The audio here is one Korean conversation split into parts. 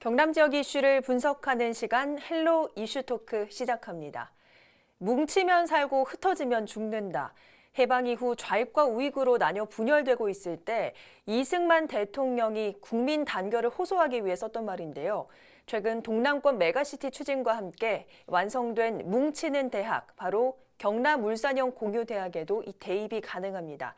경남 지역 이슈를 분석하는 시간 헬로 이슈 토크 시작합니다. 뭉치면 살고 흩어지면 죽는다. 해방 이후 좌익과 우익으로 나뉘어 분열되고 있을 때 이승만 대통령이 국민 단결을 호소하기 위해 썼던 말인데요. 최근 동남권 메가시티 추진과 함께 완성된 뭉치는 대학, 바로 경남 울산형 공유대학에도 이 대입이 가능합니다.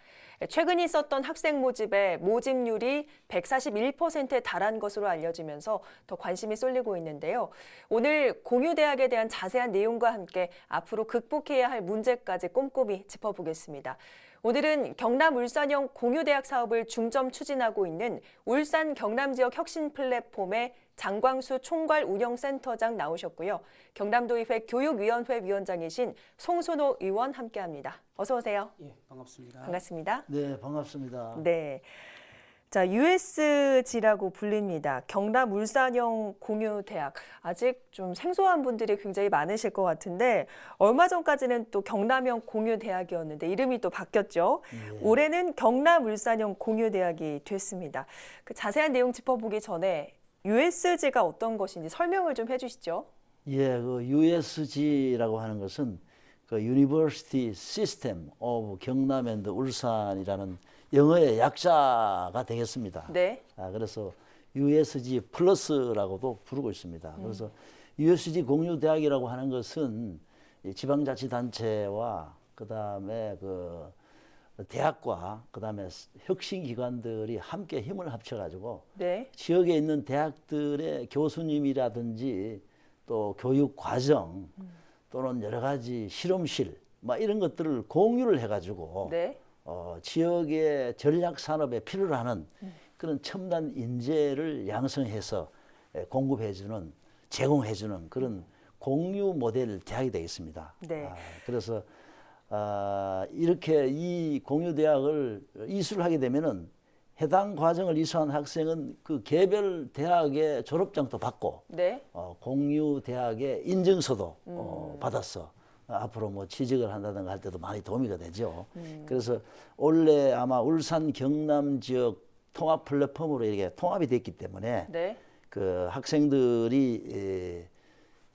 최근 있었던 학생 모집의 모집률이 141%에 달한 것으로 알려지면서 더 관심이 쏠리고 있는데요. 오늘 공유대학에 대한 자세한 내용과 함께 앞으로 극복해야 할 문제까지 꼼꼼히 짚어보겠습니다. 오늘은 경남 울산형 공유대학 사업을 중점 추진하고 있는 울산 경남 지역 혁신 플랫폼의 장광수 총괄 운영센터장 나오셨고요. 경남도의회 교육위원회 위원장이신 송순호 의원 함께합니다. 어서 오세요. 예, 반갑습니다. 반갑습니다. 네, 반갑습니다. 네. 자, USG라고 불립니다. 경남 울산형 공유대학. 아직 좀 생소한 분들이 굉장히 많으실 것 같은데, 얼마 전까지는 또 경남형 공유대학이었는데, 이름이 또 바뀌었죠. 예. 올해는 경남 울산형 공유대학이 됐습니다. 그 자세한 내용 짚어보기 전에 USG가 어떤 것인지 설명을 좀 해주시죠. 예, 그 USG라고 하는 것은 그 University System of 경남 앤 울산이라는 영어의 약자가 되겠습니다. 네. 아, 그래서 USG 플러스라고도 부르고 있습니다. 그래서 USG 공유대학이라고 하는 것은 이 지방자치단체와 그다음에 그 대학과 그다음에 혁신 기관들이 함께 힘을 합쳐 가지고 네. 지역에 있는 대학들의 교수님이라든지 또 교육 과정 또는 여러 가지 실험실 막 이런 것들을 공유를 해 가지고 네. 어, 지역의 전략 산업에 필요로 하는 그런 첨단 인재를 양성해서 에, 공급해 주는 제공해 주는 그런 공유 모델 대학이 되겠습니다. 네. 아, 그래서 아, 이렇게 이 공유 대학을 이수를 하게 되면은 해당 과정을 이수한 학생은 그 개별 대학의 졸업장도 받고 네. 어, 공유 대학의 인증서도 어, 받았어. 어, 앞으로 뭐 취직을 한다든가 할 때도 많이 도움이 되죠. 그래서 올해 아마 울산 경남 지역 통합 플랫폼으로 이렇게 통합이 됐기 때문에 네. 그 학생들이 에,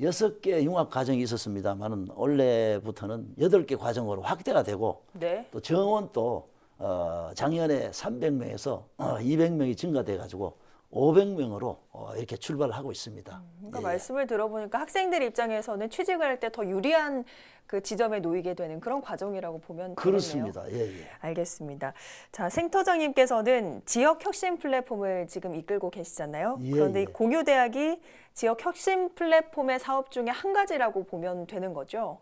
여섯 개 융합 과정이 있었습니다만은 올해부터는 여덟 개 과정으로 확대가 되고 네. 또 정원도 어, 작년에 300명에서 어, 200명이 증가돼 가지고 500명으로 어, 이렇게 출발을 하고 있습니다. 그러니까 예. 말씀을 들어보니까 학생들 입장에서는 취직을 할때 더 유리한 그 지점에 놓이게 되는 그런 과정이라고 보면 되겠네요. 그렇습니다. 예, 예. 알겠습니다. 자, 생터장님께서는 지역 혁신 플랫폼을 지금 이끌고 계시잖아요. 예, 그런데 이 예. 공유대학이 지역 혁신 플랫폼의 사업 중에 한 가지라고 보면 되는 거죠.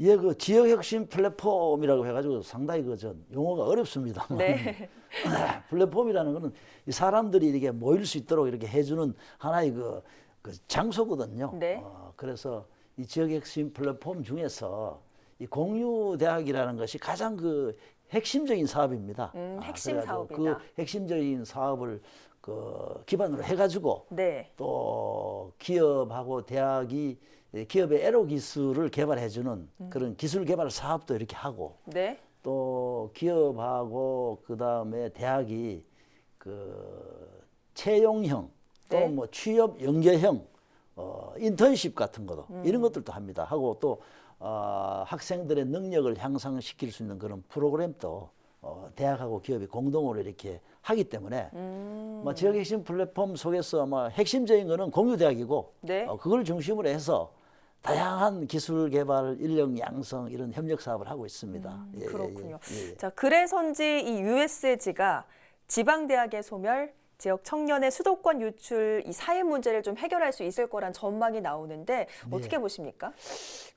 예, 그 지역 혁신 플랫폼이라고 해가지고 상당히 그전 용어가 어렵습니다. 네. 플랫폼이라는 거는 이 사람들이 이렇게 모일 수 있도록 이렇게 해주는 하나의 그, 그 장소거든요. 네. 어, 그래서 이 지역 혁신 플랫폼 중에서 이 공유 대학이라는 것이 가장 그 핵심적인 사업입니다. 음, 아, 핵심 그래가지고 사업이다. 그 핵심적인 사업을 그 기반으로 해가지고 네. 또 기업하고 대학이 기업의 애로 기술을 개발해주는 음. 그런 기술 개발 사업도 이렇게 하고 네. 또 기업하고 그 다음에 대학이 그 채용형 또 네. 뭐 취업 연계형 어, 인턴십 같은 것도 음. 이런 것들도 합니다. 하고 또 어, 학생들의 능력을 향상시킬 수 있는 그런 프로그램도 어, 대학하고 기업이 공동으로 이렇게 하기 때문에 음. 뭐 지역 핵심 플랫폼 속에서 아마 핵심적인 거는 공유대학이고 네. 어, 그걸 중심으로 해서 다양한 기술 개발, 인력 양성 이런 협력 사업을 하고 있습니다. 예, 예, 음, 그렇군요. 예, 예. 자, 그래서인지 이 USG가 지방 대학의 소멸, 지역 청년의 수도권 유출 이 사회 문제를 좀 해결할 수 있을 거란 전망이 나오는데 네. 어떻게 보십니까?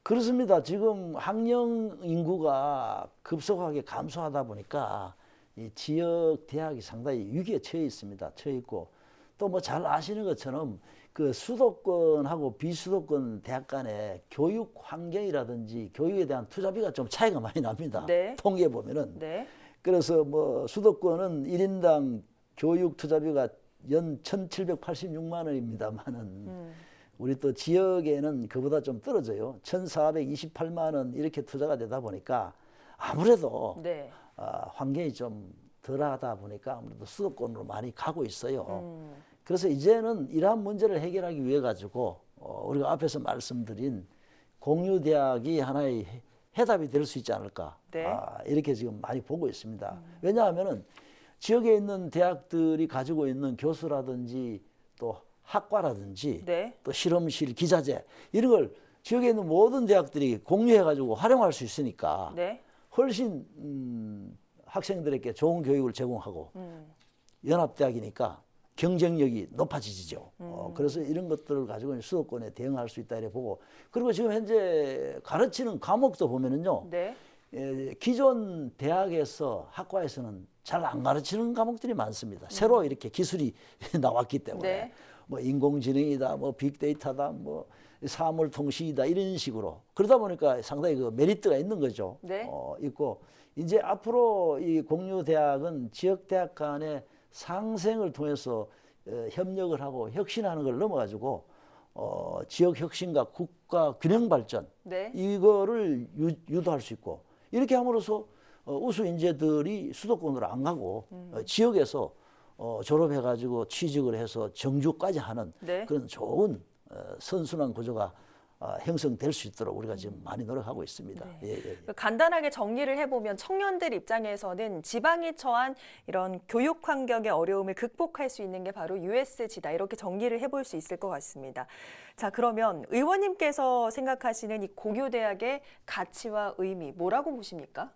그렇습니다. 지금 학령 인구가 급속하게 감소하다 보니까 이 지역 대학이 상당히 위기에 처해 있습니다. 처해 있고 또 뭐 잘 아시는 것처럼 그 수도권하고 비수도권 대학 간의 교육 환경이라든지 교육에 대한 투자비가 좀 차이가 많이 납니다. 네. 통계에 보면은 네. 그래서 뭐 수도권은 일인당 교육 투자비가 연 1,786만 원입니다만은 우리 또 지역에는 그보다 좀 떨어져요. 1,428만 원 이렇게 투자가 되다 보니까 아무래도 네. 아, 환경이 좀 덜하다 보니까 아무래도 수도권으로 많이 가고 있어요. 음. 그래서 이제는 이러한 문제를 해결하기 위해 가지고 어, 우리가 앞에서 말씀드린 공유 대학이 하나의 해- 해답이 될 수 있지 않을까 네. 아, 이렇게 지금 많이 보고 있습니다. 왜냐하면은 지역에 있는 대학들이 가지고 있는 교수라든지 또 학과라든지 네. 또 실험실 기자재 이런 걸 지역에 있는 모든 대학들이 공유해 가지고 활용할 수 있으니까 네. 훨씬 음, 학생들에게 좋은 교육을 제공하고 연합대학이니까 경쟁력이 높아지죠. 어, 그래서 이런 것들을 가지고 수도권에 대응할 수 있다 이렇게 보고 그리고 지금 현재 가르치는 과목도 보면은요. 네. 예, 기존 대학에서 학과에서는 잘 안 가르치는 과목들이 많습니다. 새로 이렇게 기술이 나왔기 때문에 네. 뭐 인공지능이다, 뭐 빅데이터다, 뭐 사물통신이다 이런 식으로 그러다 보니까 상당히 그 메리트가 있는 거죠. 네. 어, 있고 이제 앞으로 이 공유 대학은 지역 대학 간의 상생을 통해서 어, 협력을 하고 혁신하는 걸 넘어가지고 어, 지역 혁신과 국가 균형 발전 네. 이거를 유, 유도할 수 있고 이렇게 함으로써 어, 우수 인재들이 수도권으로 안 가고 음. 어, 지역에서 어, 졸업해가지고 취직을 해서 정주까지 하는 네. 그런 좋은 어, 선순환 구조가 어, 형성될 수 있도록 우리가 지금 많이 노력하고 있습니다. 네. 예, 예. 그 간단하게 정리를 해보면 청년들 입장에서는 지방이 처한 이런 교육 환경의 어려움을 극복할 수 있는 게 바로 USG다 이렇게 정리를 해볼 수 있을 것 같습니다. 자 그러면 의원님께서 생각하시는 이 고교 대학의 가치와 의미 뭐라고 보십니까?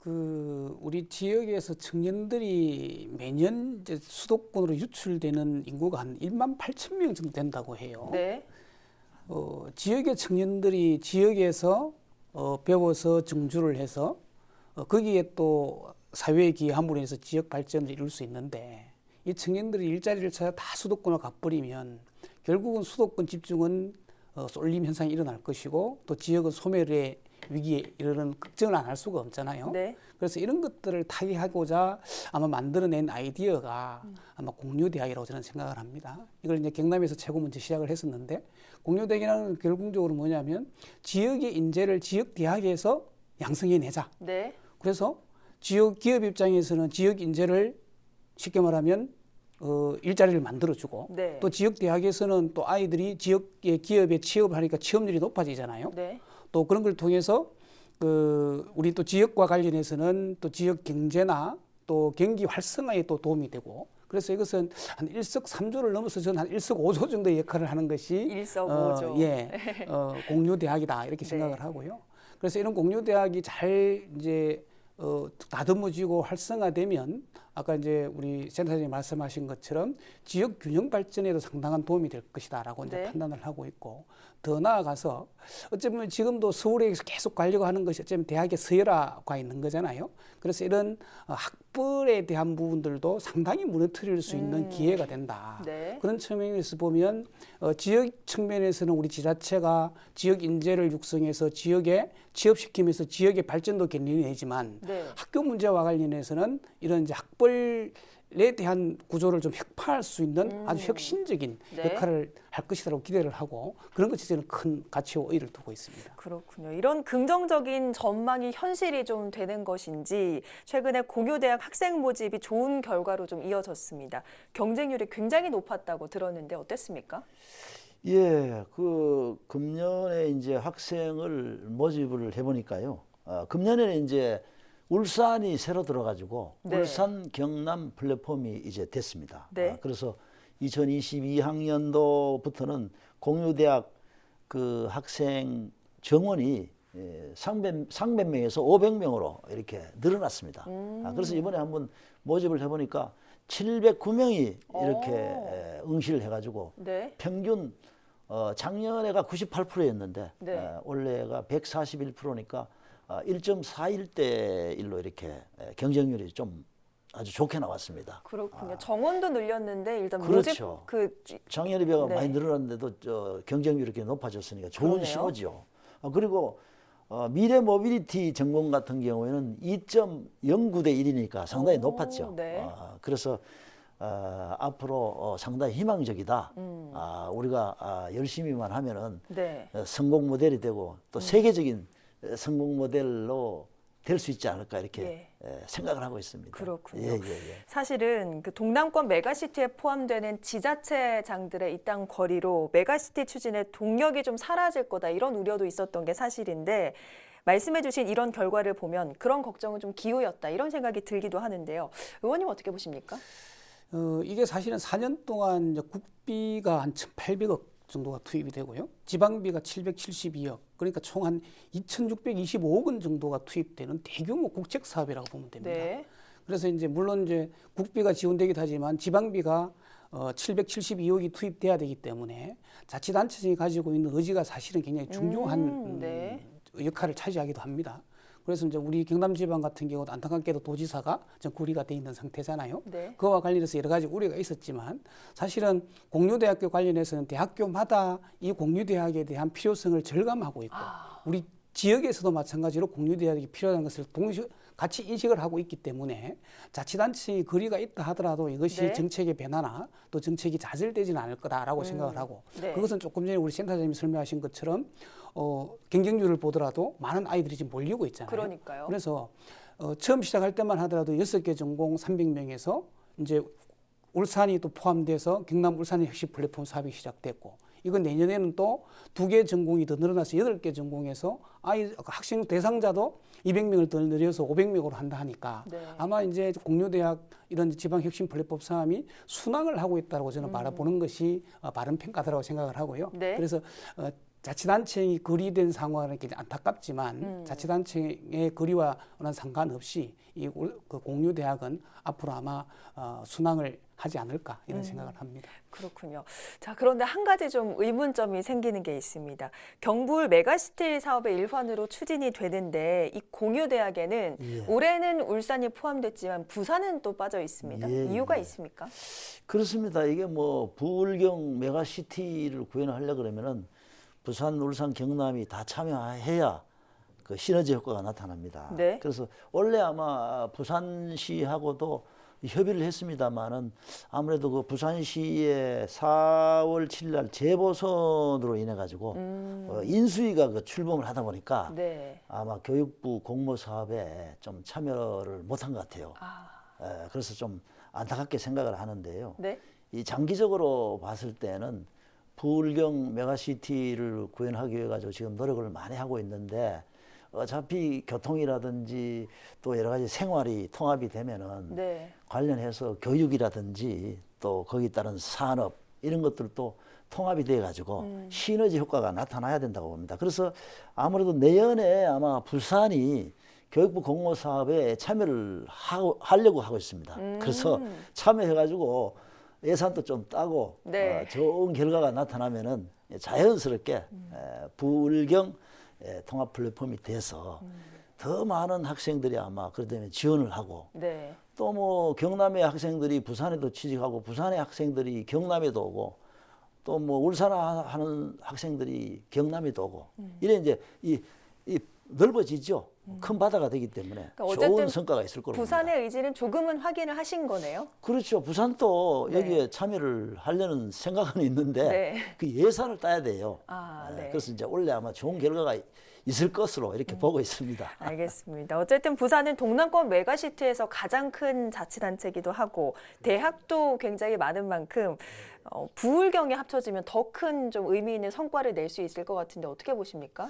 그 우리 지역에서 청년들이 매년 이제 수도권으로 유출되는 인구가 한 1만 8천 명 정도 된다고 해요. 네, 어, 지역의 청년들이 지역에서 어, 배워서 정주를 해서 어, 거기에 또 사회에 기여함으로 해서 지역 발전을 이룰 수 있는데 이 청년들이 일자리를 찾아 다 수도권으로 가버리면 결국은 수도권 집중은 어, 쏠림 현상이 일어날 것이고 또 지역은 소멸의 위기에 이르는 걱정을 안 할 수가 없잖아요. 네, 그래서 이런 것들을 타개하고자 아마 만들어낸 아이디어가 아마 공유대학이라고 저는 생각을 합니다. 이걸 이제 경남에서 최고 먼저 시작을 했었는데 공유대학이라는 결국적으로 뭐냐면 지역의 인재를 지역 대학에서 양성해내자. 네, 그래서 지역 기업 입장에서는 지역 인재를 쉽게 말하면 어, 일자리를 만들어주고 네. 또 지역 대학에서는 또 아이들이 지역의 기업에 취업을 하니까 취업률이 높아지잖아요. 네, 또 그런 걸 통해서 그 우리 또 지역과 관련해서는 또 지역 경제나 또 경기 활성화에 또 도움이 되고 그래서 이것은 한 일석삼조를 넘어서 저는 한 일석오조 정도의 역할을 하는 것이 일석오조. 어, 예, 어, 공유 대학이다 이렇게 네. 생각을 하고요. 그래서 이런 공유 대학이 잘 이제 어, 다듬어지고 활성화되면 아까 이제 우리 센터장님 말씀하신 것처럼 지역 균형 발전에도 상당한 도움이 될 것이다라고 이제 네. 판단을 하고 있고 더 나아가서 어쩌면 지금도 서울에서 계속 가려고 하는 것이 어쩌면 대학의 서열화가 있는 거잖아요. 그래서 이런 어, 학벌에 대한 부분들도 상당히 무너뜨릴 수 있는 기회가 된다. 네. 그런 측면에서 보면 어, 지역 측면에서는 우리 지자체가 지역 인재를 육성해서 지역에 취업시키면서 지역의 발전도 견인해지만 네. 학교 문제와 관련해서는 이런 이제 학벌에 대한 구조를 좀 혁파할 수 있는 아주 혁신적인 음. 네. 역할을 할 것이라고 기대를 하고 그런 것이 저는 큰 가치와 의의를 두고 있습니다. 그렇군요. 이런 긍정적인 전망이 현실이 좀 되는 것인지 최근에 고교대학 학생 모집이 좋은 결과로 좀 이어졌습니다. 경쟁률이 굉장히 높았다고 들었는데 어땠습니까? 예, 그 금년에 이제 학생을 모집을 해보니까요. 어, 금년에는 이제 울산이 새로 들어가지고 네. 울산 경남 플랫폼이 이제 됐습니다. 네. 아, 그래서 2022학년도부터는 공유대학 그 학생 정원이 예, 상백, 상백 명에서 500명으로 이렇게 늘어났습니다. 음. 아, 그래서 이번에 한번 모집을 해보니까 709명이 이렇게 오. 에, 응시를 해가지고 네. 평균 어, 작년에가 98%였는데 네. 어, 올해가 141%니까 어, 1.41대 1로 이렇게 에, 경쟁률이 좀 아주 좋게 나왔습니다. 그렇군요. 정원도 늘렸는데 일단 그렇죠. 모집 그 작년에 비해서 네. 많이 늘어났는데도 저 경쟁률이 이렇게 높아졌으니까 좋은 그러네요. 신호죠. 어, 그리고 어, 미래 모빌리티 전공 같은 경우에는 2.09대 1이니까 상당히 오, 높았죠. 네. 어, 그래서 어, 앞으로 어, 상당히 희망적이다. 음. 아, 우리가 아, 열심히만 하면은 네. 어, 성공 모델이 되고 음. 또 세계적인 어, 성공 모델로 될 수 있지 않을까 이렇게 예. 에, 생각을 하고 있습니다. 그렇군요. 예, 예, 예. 사실은 그 동남권 메가시티에 포함되는 지자체장들의 이 땅 거리로 메가시티 추진의 동력이 좀 사라질 거다 이런 우려도 있었던 게 사실인데 말씀해주신 이런 결과를 보면 그런 걱정은 좀 기우였다 이런 생각이 들기도 하는데요. 의원님 어떻게 보십니까? 어, 이게 사실은 4년 동안 국비가 한 1,800억 정도가 투입이 되고요. 지방비가 772억. 그러니까 총 한 2,625억 원 정도가 투입되는 대규모 국책 사업이라고 보면 됩니다. 네. 그래서 이제 물론 이제 국비가 지원되기도 하지만 지방비가 어 772억이 투입돼야 되기 때문에 자치단체장이 가지고 있는 의지가 사실은 굉장히 중요한 음, 음, 네. 역할을 차지하기도 합니다. 그래서 이제 우리 경남지방 같은 경우도 안타깝게도 도지사가 좀 구리가 돼 있는 상태잖아요. 네. 그와 관련해서 여러 가지 우려가 있었지만 사실은 공유대학교 관련해서는 대학교마다 이 공유대학에 대한 필요성을 절감하고 있고 아. 우리 지역에서도 마찬가지로 공유대학이 필요한 것을 동시 같이 인식을 하고 있기 때문에 자치단체의 거리가 있다 하더라도 이것이 네. 정책의 변화나 또 정책이 좌절되지는 않을 거다라고 생각을 하고 네. 그것은 조금 전에 우리 센터장님이 설명하신 것처럼 어, 경쟁률을 보더라도 많은 아이들이 지금 몰리고 있잖아요. 그러니까요. 그래서 어, 처음 시작할 때만 하더라도 여섯 개 전공 300명에서 이제 울산이 또 포함돼서 경남 울산 혁신 플랫폼 사업이 시작됐고 이건 내년에는 또 두 개 전공이 더 늘어나서 여덟 개 전공에서 아이 학생 대상자도 200명을 더 늘려서 500명으로 한다 하니까 네. 아마 이제 공유대학 이런 지방 혁신 플랫폼 사업이 순항을 하고 있다고 저는 바라보는 것이 어, 바른 평가다라고 생각을 하고요. 네. 그래서 어, 자치단체의 거리된 상황은 굉장히 안타깝지만 음. 자치단체의 거리와는 상관없이 이 올- 그 공유대학은 앞으로 아마 어, 순항을 하지 않을까 음. 이런 생각을 합니다. 그렇군요. 자, 그런데 한 가지 좀 의문점이 생기는 게 있습니다. 경북 메가시티 사업의 일환으로 추진이 되는데 이 공유대학에는 예. 올해는 울산이 포함됐지만 부산은 또 빠져 있습니다. 예, 이유가 예. 있습니까? 그렇습니다. 이게 뭐 부울경 메가시티를 구현하려 그러면은 부산, 울산, 경남이 다 참여해야 그 시너지 효과가 나타납니다. 네. 그래서 원래 아마 부산시하고도 협의를 했습니다마는 아무래도 그 부산시의 4월 7일 날 재보선으로 인해 가지고 어, 인수위가 그 출범을 하다 보니까 음. 네. 아마 교육부 공모 사업에 좀 참여를 못한 것 같아요. 아, 에, 그래서 좀 안타깝게 생각을 하는데요. 네. 이 장기적으로 봤을 때는 부울경 메가시티를 구현하기 위해 가지고 지금 노력을 많이 하고 있는데 어차피 교통이라든지 또 여러 가지 생활이 통합이 되면은 네. 관련해서 교육이라든지 또 거기 따른 산업 이런 것들도 통합이 돼 가지고 음. 시너지 효과가 나타나야 된다고 봅니다. 그래서 아무래도 내년에 아마 부산이 교육부 공모 사업에 참여를 하고, 하려고 하고 있습니다. 음. 그래서 참여해 가지고 예산도 좀 따고 네. 어, 좋은 결과가 나타나면은 자연스럽게 에, 부울경 에, 통합 플랫폼이 돼서 더 많은 학생들이 아마 그러다면 지원을 하고 네. 또뭐 경남의 학생들이 부산에도 취직하고 부산의 학생들이 경남에도 오고 또 뭐 울산 하는 학생들이 경남에도 오고 이래 이제 이, 이 넓어지죠. 큰 바다가 되기 때문에 그러니까 좋은 성과가 있을 거로 봅니다. 부산의 의지는 조금은 확인을 하신 거네요. 그렇죠. 부산도 네. 여기에 참여를 하려는 생각은 있는데 네. 그 예산을 따야 돼요. 아, 예, 네. 그래서 이제 원래 아마 좋은 결과가 있을 것으로 이렇게 음. 보고 있습니다. 알겠습니다. 어쨌든 부산은 동남권 메가시티에서 가장 큰 자치단체이기도 하고 대학도 굉장히 많은 만큼 어, 부울경이 합쳐지면 더 큰 좀 의미 있는 성과를 낼 수 있을 것 같은데 어떻게 보십니까?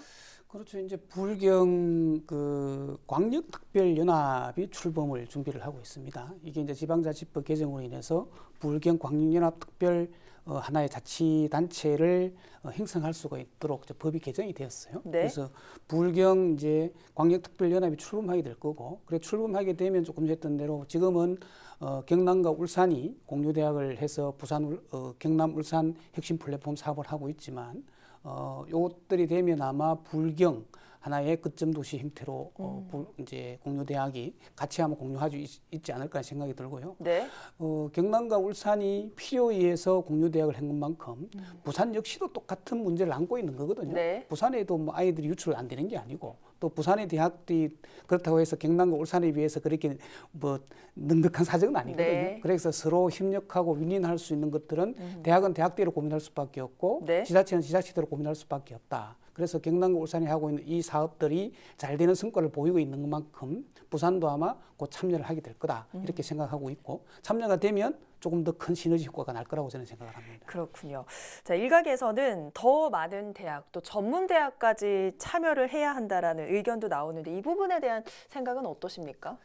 그렇죠. 이제 불경 그 광역특별연합이 출범을 준비를 하고 있습니다. 이게 이제 지방자치법 개정으로 인해서 불경 광역연합 특별 어, 하나의 자치단체를 어, 형성할 수가 있도록 법이 개정이 되었어요. 네. 그래서 불경 이제 광역특별연합이 출범하게 될 거고, 그래 출범하게 되면 조금 전에 했던 대로 지금은 어, 경남과 울산이 공유대학을 해서 부산, 울- 어, 경남, 울산 혁신 플랫폼 사업을 하고 있지만 어, 요것들이 되면 아마 불경 하나의 거점 도시 형태로 어, 불, 이제 공유 대학이 같이 한번 공유할 수 있, 있지 않을까 생각이 들고요. 네. 어, 경남과 울산이 필요에 의해서 공유 대학을 한 것만큼 부산 역시도 똑같은 문제를 안고 있는 거거든요. 네. 부산에도 뭐 아이들이 유출 안 되는 게 아니고 또 부산의 대학들이 그렇다고 해서 경남과 울산에 비해서 그렇게 뭐 넉넉한 사정은 아니거든요. 네. 그래서 서로 협력하고 윈윈할 수 있는 것들은 대학은 대학대로 고민할 수밖에 없고 네. 지자체는 지자체대로 고민할 수밖에 없다. 그래서 경남과 울산이 하고 있는 이 사업들이 잘 되는 성과를 보이고 있는 것만큼 부산도 아마 곧 참여를 하게 될 거다 이렇게 생각하고 있고 참여가 되면 조금 더 큰 시너지 효과가 날 거라고 저는 생각을 합니다. 그렇군요. 자, 일각에서는 더 많은 대학 또 전문 대학까지 참여를 해야 한다라는 의견도 나오는데 이 부분에 대한 생각은 어떠십니까?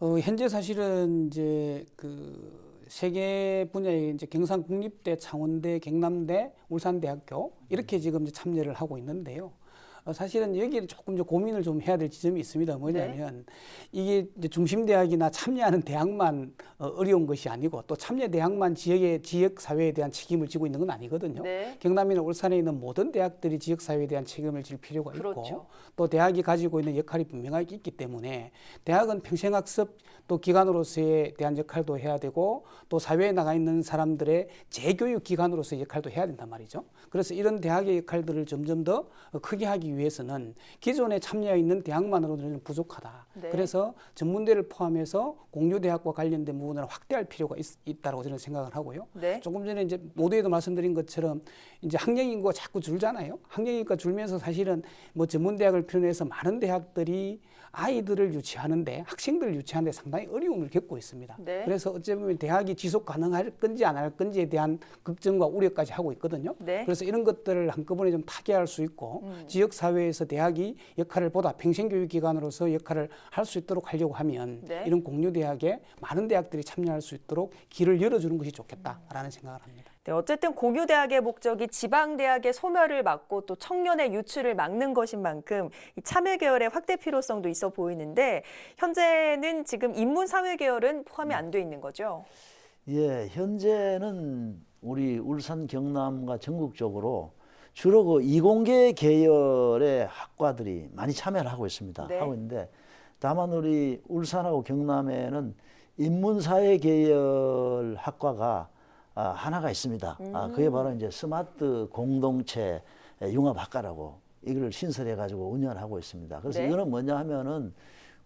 어, 현재 사실은 이제 그 세계 분야의 이제 경상 국립대, 창원대, 경남대, 울산대학교 이렇게 지금 이제 참여를 하고 있는데요. 어, 사실은 여기에 조금 고민을 좀 해야 될 지점이 있습니다. 뭐냐면 이게 이제 중심 대학이나 참여하는 대학만 어, 어려운 것이 아니고 또 참여 대학만 지역의 지역 사회에 대한 책임을 지고 있는 건 아니거든요. 네. 경남이나 울산에 있는 모든 대학들이 지역 사회에 대한 책임을 질 필요가 있고 그렇죠. 또 대학이 가지고 있는 역할이 분명하게 있기 때문에 대학은 평생 학습 또 기관으로서에 대한 역할도 해야 되고 또 사회에 나가 있는 사람들의 재교육 기관으로서의 역할도 해야 된단 말이죠. 그래서 이런 대학의 역할들을 점점 더 크게 하기 위해 서는 기존에 참여해 있는 대학만으로는 부족하다. 네. 그래서 전문대를 포함해서 공유대학과 관련된 부분을 확대할 필요가 있, 다고 저는 생각을 하고요. 네. 조금 전에 이제 모두에도 말씀드린 것처럼 이제 학령 인구가 자꾸 줄잖아요. 학령 인구가 줄면서 사실은 뭐 전문 대학을 필요해서 많은 대학들이 아이들을 유치하는데 학생들을 유치하는데 상당히 어려움을 겪고 있습니다. 네. 그래서 어찌 보면 대학이 지속 가능할 건지 안 할 건지에 대한 걱정과 우려까지 하고 있거든요. 네. 그래서 이런 것들을 한꺼번에 좀 타개할 수 있고 음. 지역 사회에서 대학이 역할을 보다 평생교육 기관으로서 역할을 할 수 있도록 하려고 하면 네. 이런 공유 대학에 많은 대학들이 참여할 수 있도록 길을 열어주는 것이 좋겠다라는 생각을 합니다. 네, 어쨌든 공유대학의 목적이 지방대학의 소멸을 막고 또 청년의 유출을 막는 것인 만큼 이 참여 계열의 확대 필요성도 있어 보이는데 현재는 지금 인문사회 계열은 포함이 안 돼 있는 거죠. 예, 현재는 우리 울산 경남과 전국적으로 주로 그 이공계 계열의 학과들이 많이 참여를 하고 있습니다. 네. 하고 있는데 다만 우리 울산하고 경남에는 인문사회 계열 학과가 아, 하나가 있습니다. 아, 그게 바로 이제 스마트 공동체 융합학과라고 이걸 신설해 가지고 운영을 하고 있습니다. 그래서 네. 이거는 뭐냐 하면은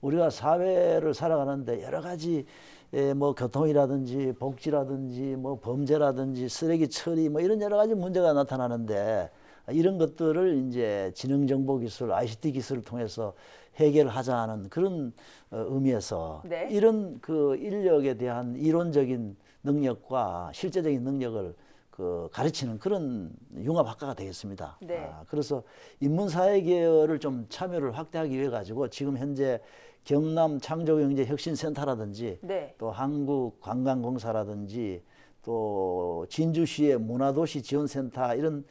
우리가 사회를 살아가는데 여러 가지 에, 뭐 교통이라든지 복지라든지 뭐 범죄라든지 쓰레기 처리 뭐 이런 여러 가지 문제가 나타나는데 이런 것들을 이제 지능 정보 기술, ICT 기술을 통해서 해결하자는 그런 어, 의미에서 네. 이런 그 인력에 대한 이론적인 능력과 실제적인 능력을 그 가르치는 그런 융합학과가 되겠습니다. 네. 아, 그래서 인문사회 계열을 좀 참여를 확대하기 위해 가지고 지금 현재 경남 창조경제혁신센터라든지 네. 또 한국관광공사라든지 또 진주시의 문화도시 지원센터 이런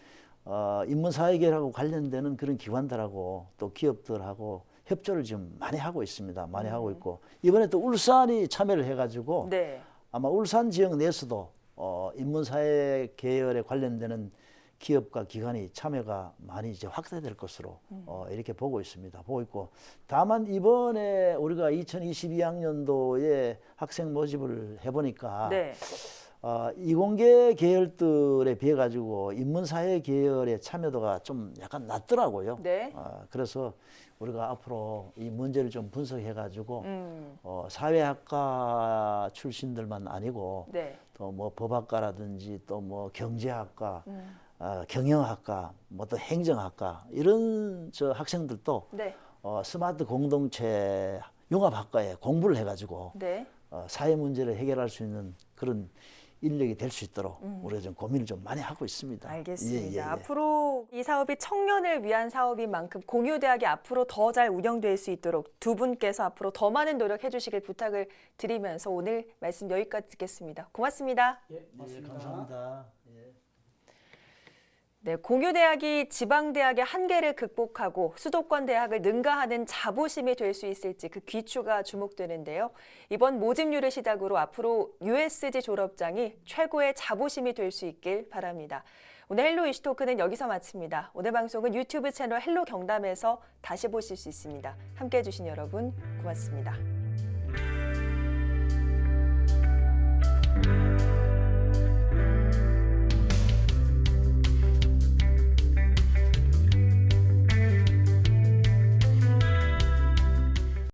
어, 인문사회계열하고 관련되는 그런 기관들하고 또 기업들하고 협조를 지금 많이 하고 있습니다. 많이 하고 있고 이번에 또 울산이 참여를 해가지고 네. 아마 울산 지역 내에서도 어, 인문사회 계열에 관련되는 기업과 기관이 참여가 많이 이제 확대될 것으로 어, 이렇게 보고 있습니다. 보고 있고 다만 이번에 우리가 2022학년도에 학생 모집을 해보니까 네. 어, 이공계 계열들에 비해 가지고 인문사회 계열의 참여도가 좀 약간 낮더라고요. 네. 어, 그래서 우리가 앞으로 이 문제를 좀 분석해 가지고 음. 어, 사회학과 출신들만 아니고 네. 또뭐 법학과라든지 또 뭐 경제학과, 음. 어, 경영학과, 뭐 또 행정학과 이런 저 학생들도 네. 어, 스마트 공동체 융합학과에 공부를 해 가지고 네. 어, 사회 문제를 해결할 수 있는 그런 인력이 될 수 있도록 우리가 좀 고민을 좀 많이 하고 있습니다. 음. 알겠습니다. 예, 예, 예. 앞으로 이 사업이 청년을 위한 사업인 만큼 공유대학이 앞으로 더 잘 운영될 수 있도록 두 분께서 앞으로 더 많은 노력해 주시길 부탁을 드리면서 오늘 말씀 여기까지 듣겠습니다. 고맙습니다. 예, 예, 감사합니다. 예. 네, 공유대학이 지방대학의 한계를 극복하고 수도권 대학을 능가하는 자부심이 될 수 있을지 그 귀추가 주목되는데요. 이번 모집률을 시작으로 앞으로 USG 졸업장이 최고의 자부심이 될 수 있길 바랍니다. 오늘 헬로 이슈토크는 여기서 마칩니다. 오늘 방송은 유튜브 채널 헬로 경담에서 다시 보실 수 있습니다. 함께해 주신 여러분 고맙습니다.